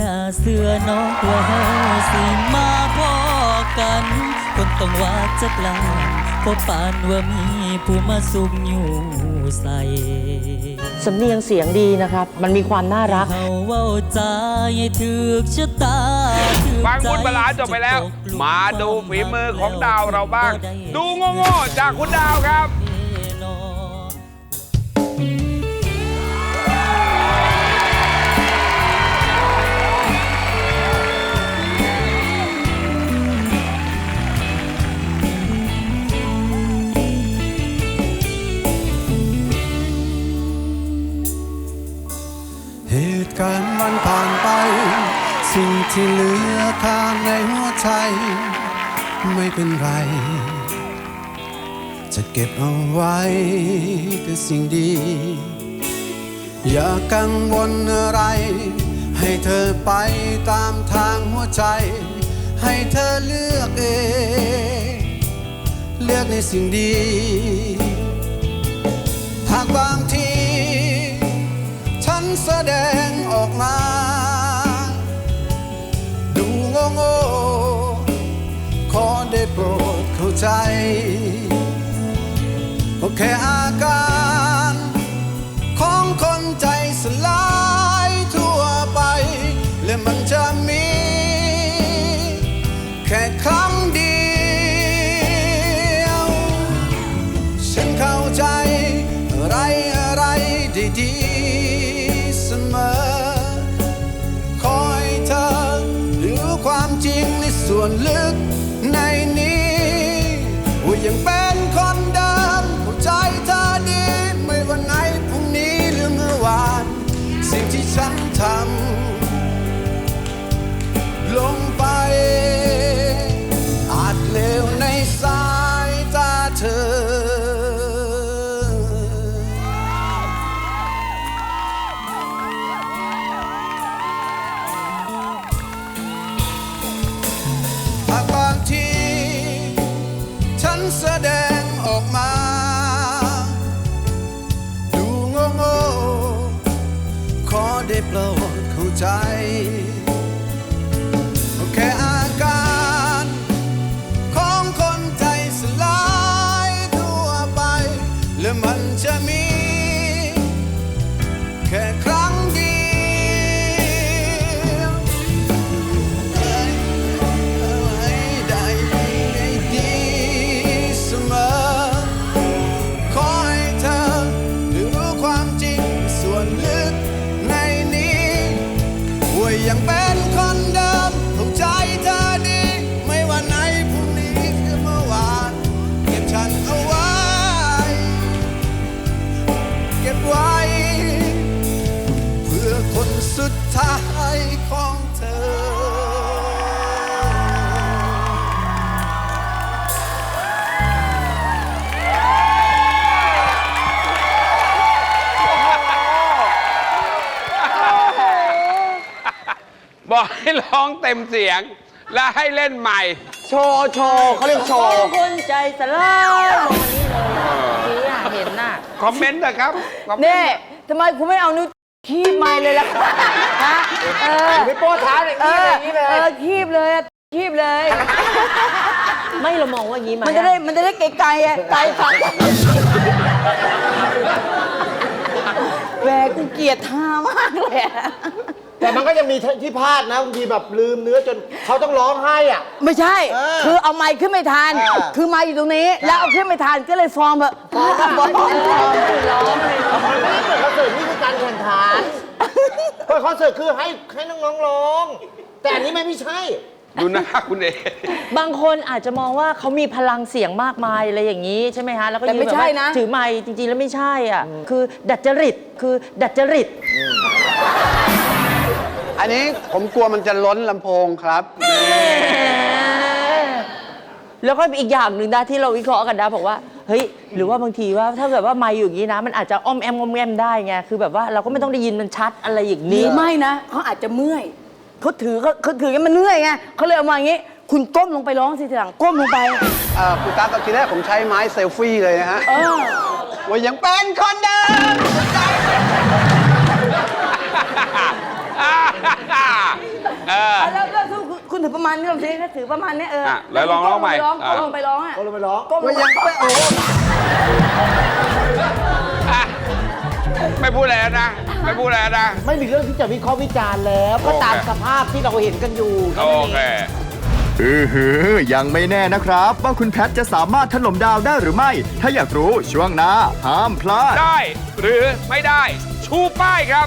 น่าเสือนอกว่าเฮาสิมาพอกัน คนต้องว่าจักลาเพราะปานว่ามีผู้มาสุมอยู่ใส่สำเนียงเสียงดีนะครับ มันมีความน่ารักเฮาเว้าใจให้ถึกชะตาถึกฟังใจคุณบลาจบไปแล้วจะตกหลุมาดูฝีมือของดาวเราบ้าง ดูโง่ๆจากคุณดาวครับ ที่เหลือข้างในหัวใจ ไม่เป็นไร จะเก็บเอาไว้แต่สิ่งดี อย่ากังวลอะไร ให้เธอไปตามทางหัวใจ ให้เธอเลือกเอง เลือกในสิ่งดี หากบางที ฉันแสดง ได้โปรดเข้าใจก็แค่อาการของคนใจสลายทั่วไป และมันจะมี แค่ครั้งเดียว ฉันเข้าใจอะไรอะไรได้ดีเสมอ คอยเธอรู้ความจริงในส่วนลึก ยังเป็นคน โปรดเข้าใจ บอกให้ร้องเต็มเสียง และให้เล่นใหม่ โชว์โชว์เขาเรียกโชว์ คนใจสลายลงมานี่เลยอะเมื่อกี้อะเห็นน่ะคอมเมนต์นะครับคอมเมนนี่ต์ทำไมคุณไม่เอานิ้วคีบไม้เลยล่ะฮะเออไม่โป้ท้าอย่างเอนี้ออะไรอย่างนี้เลยเออคีบเลยอะคีบเลย ไม่เรามองว่าอย่างนี้ไหมมันจะได้มันจะได้ไกลๆอะไกลฝังแหวกูเกลียดท่ามากเลยอะ แต่มันก็ยังมีที่พลาดนะบางทีแบบลืมเนื้อจนเขาต้องร้องไห้อะ ไม่ใช่ เออคือเอาไม้ขึ้นไม่ทัน เออ คือไม้อยู่ตรงนี้ แล้วเอาขึ้นไม่ทันก็เลยฟอร์มแบบฟอร์มฟอร์มร้องเลยนี่เปิดคอนเสิร์ตนี่คือการแข่งขันเปิดคอนเสิร์ตคือให้ให้น้องๆร้อง แต่อันนี้ไม่ไม่ใช่ ดูหน้าคุณเองบางคนอาจจะมองว่าเขามีพลังเสียงมากมายอะไรอย่างนี้ใช่ไหมฮะแล้วก็แต่ยืนไม่แบบใช่ว่านะ ถือไม้จริงๆแล้วไม่ใช่อะคือดัดจริตคือดัดจริต อันนี้ผมกลัวมันจะล้นลำโพงครับแล้วก็อีกอย่างหนึ่งนะที่เราวิเคราะห์กันนะบอกว่าเฮ้ยหรือว่าบางทีว่าถ้าเกิดว่าไมค์อยู่อย่างนี้นะ มันอาจจะอ้อมแอมอ้อมแอมได้ไงคือแบบว่าเราก็ไม่ต้องได้ยินมันชัดอะไรอย่างหรืนี้อไม่นะเขาอาจจะเมื่อยเขาถือเขาเขาถือกันมันเหนื่อยไงเขาเลยเอามาอย่างนี้ คุณก้มลงไปร้องสิทีหลังก้มลงไปเอ่อคุณตากับทีแรกผมใช้ไม้เซลฟี่เลยนะฮะเออว่ายังเป็นคนเดิมฮ่าฮ่าฮ่า เออ เอาแล้วแล้วคุณคุณถือประมาณนี้ลองสิถ้าถือประมาณนี้เอออะแล้วลองร้องใหม่ก้ลงอะก้มลงไปร้องอะ ก็เลยไปร้องก้มลว่างยังไปแป้นโอ้โหอะไม่พูดอะไรแล้วนะ ไม่พูดอะไรแล้วนะ ไม่มีเรื่องที่จะวิเคราะห์วิจารณ์แล้ว ก็ตามโอเคสภาพที่เราเห็นกันอยู่โอเคอือหือ ยังไม่แน่นะครับ ว่าคุณแพทจะสามารถถล่มดาวได้หรือไม่ ถ้าอยากรู้ช่วงหน้าห้ามพลาด ได้หรือไม่ได้ ชูป้ายครับ